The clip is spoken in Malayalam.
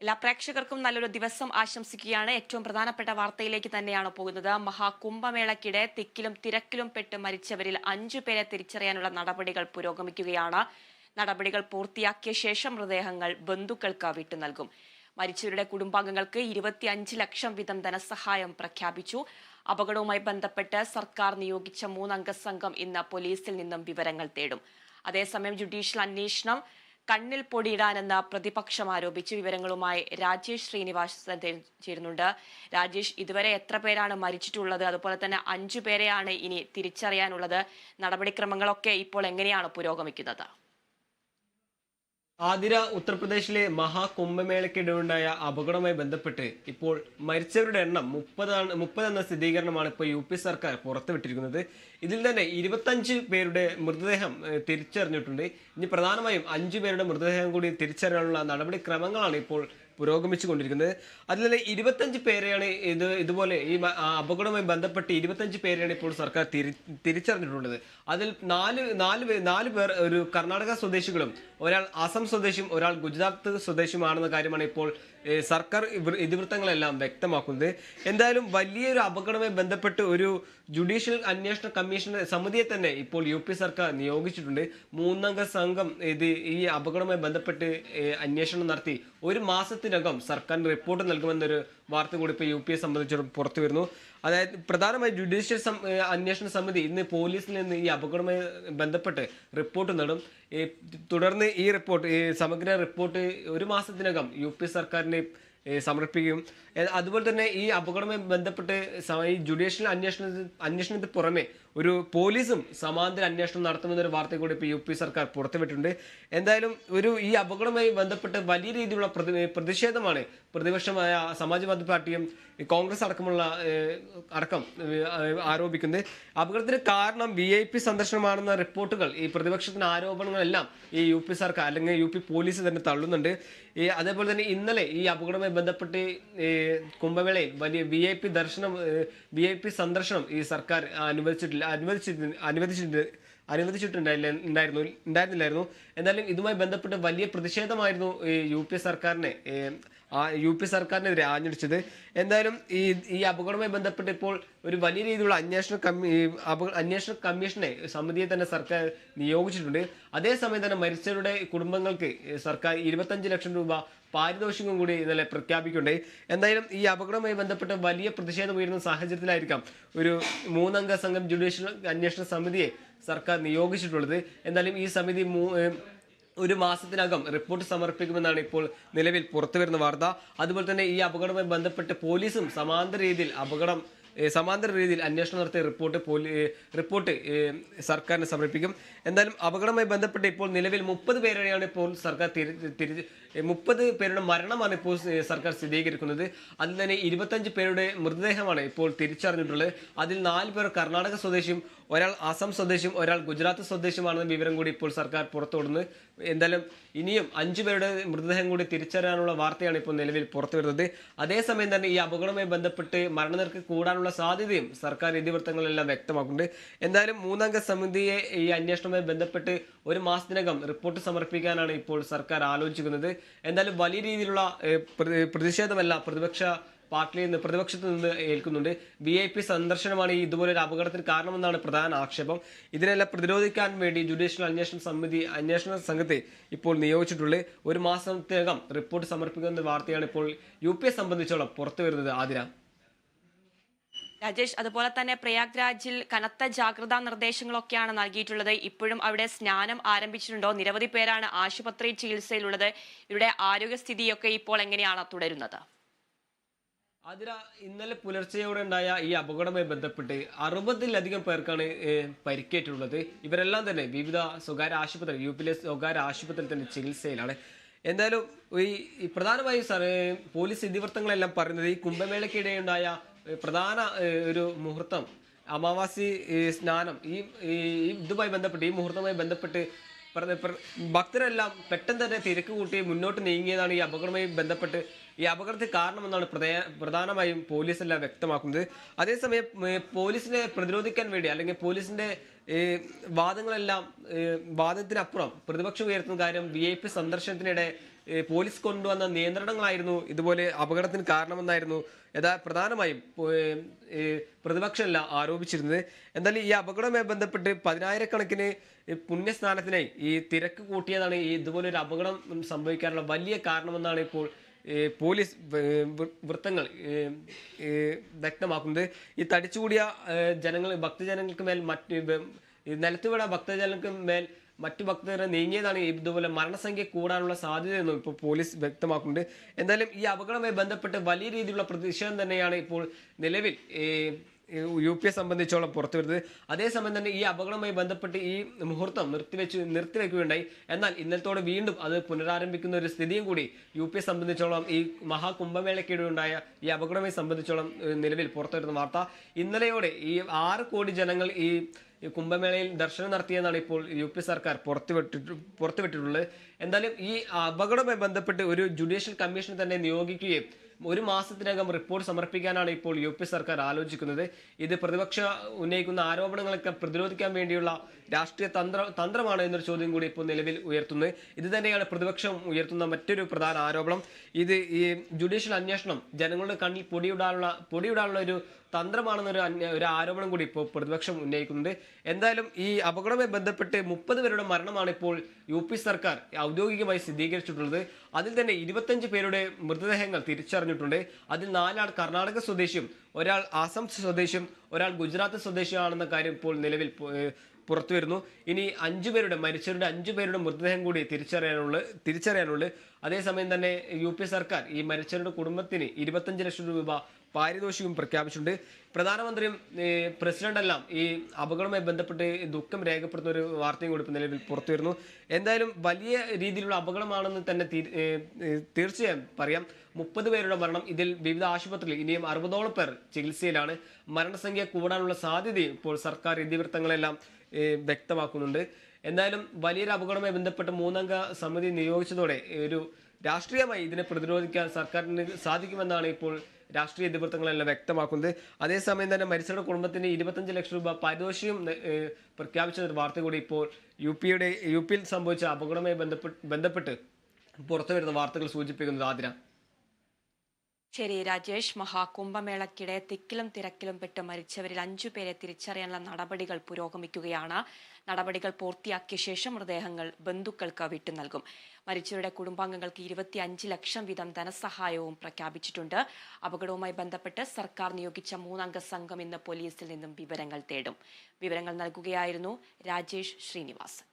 എല്ലാ പ്രേക്ഷകർക്കും നല്ലൊരു ദിവസം ആശംസിക്കുകയാണ്. ഏറ്റവും പ്രധാനപ്പെട്ട വാർത്തയിലേക്ക് തന്നെയാണ് പോകുന്നത്. മഹാകുംഭമേളക്കിടെ തിക്കിലും തിരക്കിലും പെട്ട് മരിച്ചവരിൽ അഞ്ചു പേരെ തിരിച്ചറിയാനുള്ള നടപടികൾ പുരോഗമിക്കുകയാണ്. നടപടികൾ പൂർത്തിയാക്കിയ ശേഷം മൃതദേഹങ്ങൾ ബന്ധുക്കൾക്ക് വിട്ടു നൽകും. മരിച്ചവരുടെ കുടുംബാംഗങ്ങൾക്ക് ഇരുപത്തിയഞ്ച് ലക്ഷം വീതം ധനസഹായം പ്രഖ്യാപിച്ചു. അപകടവുമായി ബന്ധപ്പെട്ട് സർക്കാർ നിയോഗിച്ച മൂന്നംഗ സംഘം ഇന്ന് പോലീസിൽ നിന്നും വിവരങ്ങൾ തേടും. അതേസമയം ജുഡീഷ്യൽ അന്വേഷണം കണ്ണിൽ പൊടിയിടാനെന്ന് പ്രതിപക്ഷം ആരോപിച്ച് വിവരങ്ങളുമായി രാജേഷ് ശ്രീനിവാസൻ ചേരുന്നുണ്ട് രാജേഷ് ഇതുവരെ എത്ര പേരാണ് മരിച്ചിട്ടുള്ളത്? അതുപോലെ തന്നെ അഞ്ചു പേരെയാണ് ഇനി തിരിച്ചറിയാനുള്ളത്. നടപടിക്രമങ്ങളൊക്കെ ഇപ്പോൾ എങ്ങനെയാണ് പുരോഗമിക്കുന്നത്? ആതിര ഉത്തർപ്രദേശിലെ മഹാകുംഭമേളയ്ക്കിടെയുണ്ടായ അപകടവുമായി ബന്ധപ്പെട്ട് ഇപ്പോൾ മരിച്ചവരുടെ എണ്ണം മുപ്പതാണ് മുപ്പത് എന്ന സ്ഥിരീകരണമാണ് ഇപ്പോൾ യു പി സർക്കാർ പുറത്തുവിട്ടിരിക്കുന്നത്. ഇതിൽ തന്നെ ഇരുപത്തഞ്ച് പേരുടെ മൃതദേഹം തിരിച്ചറിഞ്ഞിട്ടുണ്ട്. ഇനി പ്രധാനമായും അഞ്ചു പേരുടെ മൃതദേഹം കൂടി തിരിച്ചറിയാനുള്ള നടപടിക്രമങ്ങളാണ് ഇപ്പോൾ പുരോഗമിച്ചു കൊണ്ടിരിക്കുന്നത് അതിൽ തന്നെ ഇരുപത്തഞ്ച് പേരെയാണ് ഇത് ഇതുപോലെ ഈ അപകടവുമായി ബന്ധപ്പെട്ട് ഇരുപത്തഞ്ച് പേരെയാണ് ഇപ്പോൾ സർക്കാർ തിരി തിരിച്ചറിഞ്ഞിട്ടുള്ളത്. അതിൽ നാല് നാല് നാല് പേർ ഒരു കർണാടക സ്വദേശികളും ഒരാൾ അസം സ്വദേശിയും ഒരാൾ ഗുജറാത്ത് സ്വദേശിയുമാണെന്ന കാര്യമാണ് ഇപ്പോൾ സർക്കാർ ഇതിവൃത്തങ്ങളെല്ലാം വ്യക്തമാക്കുന്നത്. എന്തായാലും വലിയൊരു അപകടവുമായി ബന്ധപ്പെട്ട് ഒരു ജുഡീഷ്യൽ അന്വേഷണ കമ്മീഷൻ സമിതിയെ തന്നെ ഇപ്പോൾ യു പി സർക്കാർ നിയോഗിച്ചിട്ടുണ്ട്. മൂന്നംഗ സംഘം ഇത് ഈ അപകടവുമായി ബന്ധപ്പെട്ട് അന്വേഷണം നടത്തി ഒരു മാസത്തിനകം സർക്കാരിന് റിപ്പോർട്ട് നൽകുമെന്നൊരു വാർത്ത കൂടി ഇപ്പോൾ യു പി എ സംബന്ധിച്ചിടത്തോളം പുറത്തു വരുന്നു. അതായത് പ്രധാനമായി ജുഡീഷ്യൽ അന്വേഷണ സമിതി ഇന്ന് പോലീസിൽ നിന്ന് ഈ അപകടവുമായി ബന്ധപ്പെട്ട് റിപ്പോർട്ട് നേടും. തുടർന്ന് ഈ റിപ്പോർട്ട് ഈ സമഗ്ര റിപ്പോർട്ട് ഒരു മാസത്തിനകം യു പി സർക്കാരിന് സമർപ്പിക്കും. അതുപോലെ തന്നെ ഈ അപകടവുമായി ബന്ധപ്പെട്ട് ഈ ജുഡീഷ്യൽ അന്വേഷണ അന്വേഷണത്തിന് പുറമെ ഒരു പോലീസും സമാന്തര അന്വേഷണം നടത്തുമെന്നൊരു വാർത്ത കൂടി ഇപ്പോൾ യു പി സർക്കാർ പുറത്തുവിട്ടിട്ടുണ്ട്. എന്തായാലും ഒരു ഈ അപകടവുമായി ബന്ധപ്പെട്ട് വലിയ രീതിയിലുള്ള പ്രതി പ്രതിഷേധമാണ് പ്രതിപക്ഷമായ സമാജ്വാദി പാർട്ടിയും കോൺഗ്രസ് അടക്കമുള്ള അടക്കം ആരോപിക്കുന്നത്. അപകടത്തിന് കാരണം വി ഐ പി സന്ദർശനമാണെന്ന റിപ്പോർട്ടുകൾ ഈ പ്രതിപക്ഷത്തിന്റെ ആരോപണങ്ങളെല്ലാം ഈ യു പി സർക്കാർ അല്ലെങ്കിൽ യു പി പോലീസ് തന്നെ തള്ളുന്നുണ്ട്. ഈ അതേപോലെ തന്നെ ഇന്നലെ ഈ അപകടവുമായി ബന്ധപ്പെട്ട് കുംഭമേളയിൽ വലിയ വി ഐ പി ദർശനം വി ഐ പി സന്ദർശനം ഈ സർക്കാർ അനുവദിച്ചിട്ടില്ല. അനുവദിച്ചിട്ട് അനുവദിച്ചിട്ടുണ്ട് അനുവദിച്ചിട്ടുണ്ടായില്ല ഉണ്ടായിരുന്നു ഉണ്ടായിരുന്നില്ലായിരുന്നു. എന്നാലും ഇതുമായി ബന്ധപ്പെട്ട് വലിയ പ്രതിഷേധമായിരുന്നു ഈ യു പി എ സർക്കാരിനെ. യു പി സർക്കാരിനെതിരെ ആഞ്ഞടിച്ചത്. എന്തായാലും ഈ ഈ അപകടവുമായി ബന്ധപ്പെട്ട് ഇപ്പോൾ ഒരു വലിയ രീതിയിലുള്ള അന്വേഷണ കമ്മീ അന്വേഷണ കമ്മീഷനെ സമിതിയെ തന്നെ സർക്കാർ നിയോഗിച്ചിട്ടുണ്ട്. അതേസമയം തന്നെ മരിച്ചവരുടെ കുടുംബങ്ങൾക്ക് സർക്കാർ ഇരുപത്തഞ്ച് ലക്ഷം രൂപ പാരിതോഷികം കൂടി ഇന്നലെ പ്രഖ്യാപിക്കുന്നുണ്ട്. എന്തായാലും ഈ അപകടവുമായി ബന്ധപ്പെട്ട് വലിയ പ്രതിഷേധം ഉയരുന്ന സാഹചര്യത്തിലായിരിക്കാം ഒരു മൂന്നംഗ സംഘം ജുഡീഷ്യൽ അന്വേഷണ സമിതിയെ സർക്കാർ നിയോഗിച്ചിട്ടുള്ളത്. എന്തായാലും ഈ സമിതി മൂ ഒരു മാസത്തിനകം റിപ്പോർട്ട് സമർപ്പിക്കുമെന്നാണ് ഇപ്പോൾ നിലവിൽ പുറത്തുവരുന്ന വാർത്ത. അതുപോലെ തന്നെ ഈ അപകടവുമായി ബന്ധപ്പെട്ട് പോലീസും സമാന്തര രീതിയിൽ അപകടം സമാന്തര രീതിയിൽ അന്വേഷണം നടത്തിയ റിപ്പോർട്ട് പോലീ റിപ്പോർട്ട് സർക്കാരിന് സമർപ്പിക്കും. എന്തായാലും അപകടവുമായി ബന്ധപ്പെട്ട് ഇപ്പോൾ നിലവിൽ മുപ്പത് പേരെയാണ് ഇപ്പോൾ സർക്കാർ തിരി തിരി മുപ്പത് പേരുടെ മരണമാണ് ഇപ്പോൾ സർക്കാർ സ്ഥിരീകരിക്കുന്നത്. അതിൽ തന്നെ ഇരുപത്തഞ്ച് പേരുടെ മൃതദേഹമാണ് ഇപ്പോൾ തിരിച്ചറിഞ്ഞിട്ടുള്ളത്. അതിൽ നാല് പേർ കർണാടക സ്വദേശിയും ഒരാൾ അസം സ്വദേശിയും ഒരാൾ ഗുജറാത്ത് സ്വദേശിയുമാണെന്ന വിവരം കൂടി ഇപ്പോൾ സർക്കാർ പുറത്തുവിടുന്നു. എന്തായാലും ഇനിയും അഞ്ചു പേരുടെ മൃതദേഹം കൂടി തിരിച്ചറിയാനുള്ള വാർത്തയാണ് ഇപ്പോൾ നിലവിൽ പുറത്തുവരുന്നത്. അതേസമയം തന്നെ ഈ അപകടവുമായി ബന്ധപ്പെട്ട് മരണനിരക്ക് കൂടാനുള്ള സാധ്യതയും സർക്കാർ ഇതിവൃത്തങ്ങളെല്ലാം വ്യക്തമാക്കുന്നുണ്ട്. എന്തായാലും മൂന്നംഗ സമിതിയെ ഈ അന്വേഷണവുമായി ബന്ധപ്പെട്ട് ഒരു മാസത്തിനകം റിപ്പോർട്ട് സമർപ്പിക്കാനാണ് ഇപ്പോൾ സർക്കാർ ആലോചിക്കുന്നത്. എന്തായാലും വലിയ രീതിയിലുള്ള പ്രതിഷേധമല്ല പ്രതിപക്ഷ പാർട്ടിയിൽ നിന്ന് പ്രതിപക്ഷത്ത് നിന്ന് ഏൽക്കുന്നുണ്ട്. വി ഐ പി സന്ദർശനമാണ് ഈ ഇതുപോലൊരു അപകടത്തിന് കാരണമെന്നാണ് പ്രധാന ആക്ഷേപം. ഇതിനെല്ലാം പ്രതിരോധിക്കാൻ വേണ്ടി ജുഡീഷ്യൽ അന്വേഷണ സമിതി അന്വേഷണ സംഘത്തെ ഇപ്പോൾ നിയോഗിച്ചിട്ടുള്ളത് ഒരു മാസത്തിനകം റിപ്പോർട്ട് സമർപ്പിക്കുന്ന വാർത്തയാണ് ഇപ്പോൾ യു പിയെ സംബന്ധിച്ചോളം പുറത്തു വരുന്നത്. ആതിര. രാജേഷ് അതുപോലെ തന്നെ പ്രയാഗ്രാജിൽ കനത്ത ജാഗ്രതാ നിർദ്ദേശങ്ങളൊക്കെയാണ് നൽകിയിട്ടുള്ളത്. ഇപ്പോഴും അവിടെ സ്നാനം ആരംഭിച്ചിട്ടുണ്ടോ? നിരവധി പേരാണ് ആശുപത്രി ചികിത്സയിലുള്ളത്. ഇവരുടെ ആരോഗ്യസ്ഥിതിയൊക്കെ ഇപ്പോൾ എങ്ങനെയാണ് തുടരുന്നത്? അതിര ഇന്നലെ പുലർച്ചെയോടെ ഉണ്ടായ ഈ അപകടവുമായി ബന്ധപ്പെട്ട് അറുപതിലധികം പേർക്കാണ് പരിക്കേറ്റിട്ടുള്ളത്. ഇവരെല്ലാം തന്നെ വിവിധ സ്വകാര്യ ആശുപത്രി യു പിയിലെ സ്വകാര്യ ആശുപത്രിയിൽ തന്നെ ചികിത്സയിലാണ്. എന്തായാലും ഈ പ്രധാനമായും സാർ പോലീസ് ഇതിവൃത്തങ്ങളെല്ലാം പറയുന്നത് ഈ കുംഭമേളയ്ക്കിടെ ഉണ്ടായ പ്രധാന ഒരു മുഹൂർത്തം അമാവാസി സ്നാനം ഈ ഇതുമായി ബന്ധപ്പെട്ട് ഈ മുഹൂർത്തവുമായി ബന്ധപ്പെട്ട് ഭക്തരെല്ലാം പെട്ടെന്ന് തന്നെ തിരക്ക് കൂട്ടി മുന്നോട്ട് നീങ്ങിയതാണ് ഈ അപകടവുമായി ബന്ധപ്പെട്ട് ഈ അപകടത്തിന് കാരണമെന്നാണ് പ്രധാനമായും പോലീസ് എല്ലാം വ്യക്തമാക്കുന്നത്. അതേസമയം പോലീസിനെ പ്രതിരോധിക്കാൻ വേണ്ടി അല്ലെങ്കിൽ പോലീസിന്റെ വാദങ്ങളെല്ലാം വാദത്തിനപ്പുറം പ്രതിപക്ഷം ഉയർത്തുന്ന കാര്യം വി ഐ പി സന്ദർശനത്തിനിടെ പോലീസ് കൊണ്ടുവന്ന നിയന്ത്രണങ്ങളായിരുന്നു. ഇതുപോലെ അപകടത്തിന് കാരണമെന്നായിരുന്നു യഥാ പ്രധാനമായും പ്രതിപക്ഷമല്ല ആരോപിച്ചിരുന്നത്. എന്തായാലും ഈ അപകടവുമായി ബന്ധപ്പെട്ട് പതിനായിരക്കണക്കിന് പുണ്യസ്നാനത്തിനായി ഈ തിരക്ക് കൂട്ടിയതാണ് ഈ ഇതുപോലൊരു അപകടം സംഭവിക്കാനുള്ള വലിയ കാരണമെന്നാണ് ഇപ്പോൾ പോലീസ് വൃത്തങ്ങൾ വ്യക്തമാക്കുന്നത് ഈ തടിച്ചുകൂടിയ ജനങ്ങൾ ഭക്തജനങ്ങൾക്ക് മേൽ മറ്റ് നിലത്തുവിട ഭക്തജനങ്ങൾക്ക് മേൽ മറ്റു ഭക്തരെ നീങ്ങിയതാണ് ഇതുപോലെ മരണസംഖ്യ കൂടാനുള്ള സാധ്യതയെന്നും ഇപ്പോൾ പോലീസ് വ്യക്തമാക്കുന്നുണ്ട്. എന്തായാലും ഈ അപകടവുമായി ബന്ധപ്പെട്ട് വലിയ രീതിയിലുള്ള പ്രതിഷേധം തന്നെയാണ് ഇപ്പോൾ നിലവിൽ യു പി എ സംബന്ധിച്ചോളം പുറത്തു വരുന്നത്. അതേസമയം തന്നെ ഈ അപകടവുമായി ബന്ധപ്പെട്ട് ഈ മുഹൂർത്തം നിർത്തിവെച്ച് നിർത്തിവെക്കുകയുണ്ടായി. എന്നാൽ ഇന്നലത്തോടെ വീണ്ടും അത് പുനരാരംഭിക്കുന്ന ഒരു സ്ഥിതിയും കൂടി യു പി എ സംബന്ധിച്ചോളം ഈ മഹാകുംഭമേളയ്ക്കിടെ ഉണ്ടായ ഈ അപകടവുമായി സംബന്ധിച്ചോളം നിലവിൽ പുറത്തു വരുന്ന വാർത്ത. ഇന്നലെയോടെ ഈ ആറ് കോടി ജനങ്ങൾ ഈ ഈ കുംഭമേളയിൽ ദർശനം നടത്തിയെന്നാണ് ഇപ്പോൾ യു പി സർക്കാർ പുറത്തുവിട്ടിട്ട് പുറത്തുവിട്ടിട്ടുള്ളത് എന്തായാലും ഈ അപകടവുമായി ബന്ധപ്പെട്ട് ഒരു ജുഡീഷ്യൽ കമ്മീഷൻ തന്നെ നിയോഗിക്കുകയും ഒരു മാസത്തിനകം റിപ്പോർട്ട് സമർപ്പിക്കാനാണ് ഇപ്പോൾ യു സർക്കാർ ആലോചിക്കുന്നത്. ഇത് പ്രതിപക്ഷ ഉന്നയിക്കുന്ന ആരോപണങ്ങളൊക്കെ പ്രതിരോധിക്കാൻ വേണ്ടിയുള്ള രാഷ്ട്രീയ തന്ത്ര തന്ത്രമാണ് എന്നൊരു ചോദ്യം കൂടി ഇപ്പോൾ നിലവിൽ ഉയർത്തുന്നത്. ഇത് തന്നെയാണ് പ്രതിപക്ഷം ഉയർത്തുന്ന മറ്റൊരു പ്രധാന ആരോപണം. ഇത് ഈ ജുഡീഷ്യൽ അന്വേഷണം ജനങ്ങളുടെ കണ്ണിൽ പൊടിയിടാനുള്ള പൊടിയിടാനുള്ള ഒരു തന്ത്രമാണെന്നൊരു ഒരു ആരോപണം കൂടി ഇപ്പോൾ പ്രതിപക്ഷം ഉന്നയിക്കുന്നുണ്ട്. എന്തായാലും ഈ അപകടവുമായി ബന്ധപ്പെട്ട് മുപ്പത് പേരുടെ മരണമാണ് ഇപ്പോൾ യു പി സർക്കാർ ഔദ്യോഗികമായി സ്ഥിരീകരിച്ചിട്ടുള്ളത്. അതിൽ തന്നെ ഇരുപത്തഞ്ച് പേരുടെ മൃതദേഹങ്ങൾ തിരിച്ചറിഞ്ഞിട്ടുണ്ട്. അതിൽ നാലാൾ കർണാടക സ്വദേശിയും ഒരാൾ ആസം സ്വദേശിയും ഒരാൾ ഗുജറാത്ത് സ്വദേശിയാണെന്ന കാര്യം ഇപ്പോൾ നിലവിൽ പുറത്തു വരുന്നു ഇനി അഞ്ചു പേരുടെ മരിച്ചവരുടെ അഞ്ചു പേരുടെ മൃതദേഹം കൂടി തിരിച്ചറിയാനുള്ള തിരിച്ചറിയാനുള്ള അതേസമയം തന്നെ യു പി സർക്കാർ ഈ മരിച്ചവരുടെ കുടുംബത്തിന് ഇരുപത്തഞ്ച് ലക്ഷം രൂപ പാരിതോഷികവും പ്രഖ്യാപിച്ചിട്ടുണ്ട്. പ്രധാനമന്ത്രിയും പ്രസിഡന്റ് പ്രസിഡന്റെല്ലാം ഈ അപകടവുമായി ബന്ധപ്പെട്ട് ദുഃഖം രേഖപ്പെടുത്തുന്ന ഒരു വാർത്തയും കൂടി നിലവിൽ പുറത്തു വരുന്നു എന്തായാലും വലിയ രീതിയിലുള്ള അപകടമാണെന്ന് തന്നെ തീർച്ചയായും പറയാം. മുപ്പത് പേരുടെ മരണം ഇതിൽ വിവിധ ആശുപത്രികളിൽ ഇനിയും അറുപതോളം പേർ ചികിത്സയിലാണ്. മരണസംഖ്യ കൂടാനുള്ള സാധ്യതയും ഇപ്പോൾ സർക്കാർ ഇതിവൃത്തങ്ങളെല്ലാം വ്യക്തമാക്കുന്നുണ്ട്. എന്തായാലും വലിയൊരു അപകടവുമായി ബന്ധപ്പെട്ട് മൂന്നംഗ സമിതി നിയോഗിച്ചതോടെ ഒരു രാഷ്ട്രീയമായി ഇതിനെ പ്രതിരോധിക്കാൻ സർക്കാരിന് സാധിക്കുമെന്നാണ് ഇപ്പോൾ രാഷ്ട്രീയ ഇതിവൃത്തങ്ങളെല്ലാം വ്യക്തമാക്കുന്നത്. അതേസമയം തന്നെ മരിച്ചവരുടെ കുടുംബത്തിന് ഇരുപത്തഞ്ച് ലക്ഷം രൂപ പാരിതോഷികം പ്രഖ്യാപിച്ച ഒരു വാർത്ത കൂടി ഇപ്പോൾ യു പിയുടെ യു പിയിൽ സംഭവിച്ച അപകടവുമായി ബന്ധപ്പെട്ട് ബന്ധപ്പെട്ട് പുറത്തു വരുന്ന വാർത്തകൾ സൂചിപ്പിക്കുന്നത് ആതിര. ശരി രാജേഷ് മഹാകുംഭമേളക്കിടെ തിക്കിലും തിരക്കിലും പെട്ട് മരിച്ചവരിൽ അഞ്ചു പേരെ തിരിച്ചറിയാനുള്ള നടപടികൾ പുരോഗമിക്കുകയാണ്. നടപടികൾ പൂർത്തിയാക്കിയ ശേഷം മൃതദേഹങ്ങൾ ബന്ധുക്കൾക്ക് വിട്ടു നൽകും. മരിച്ചവരുടെ കുടുംബാംഗങ്ങൾക്ക് ഇരുപത്തി അഞ്ച് ലക്ഷം വീതം ധനസഹായവും പ്രഖ്യാപിച്ചിട്ടുണ്ട്. അപകടവുമായി ബന്ധപ്പെട്ട് സർക്കാർ നിയോഗിച്ച മൂന്നംഗ സംഘം ഇന്ന് പോലീസിൽ നിന്നും വിവരങ്ങൾ തേടും. വിവരങ്ങൾ നൽകുകയായിരുന്നു രാജേഷ് ശ്രീനിവാസൻ.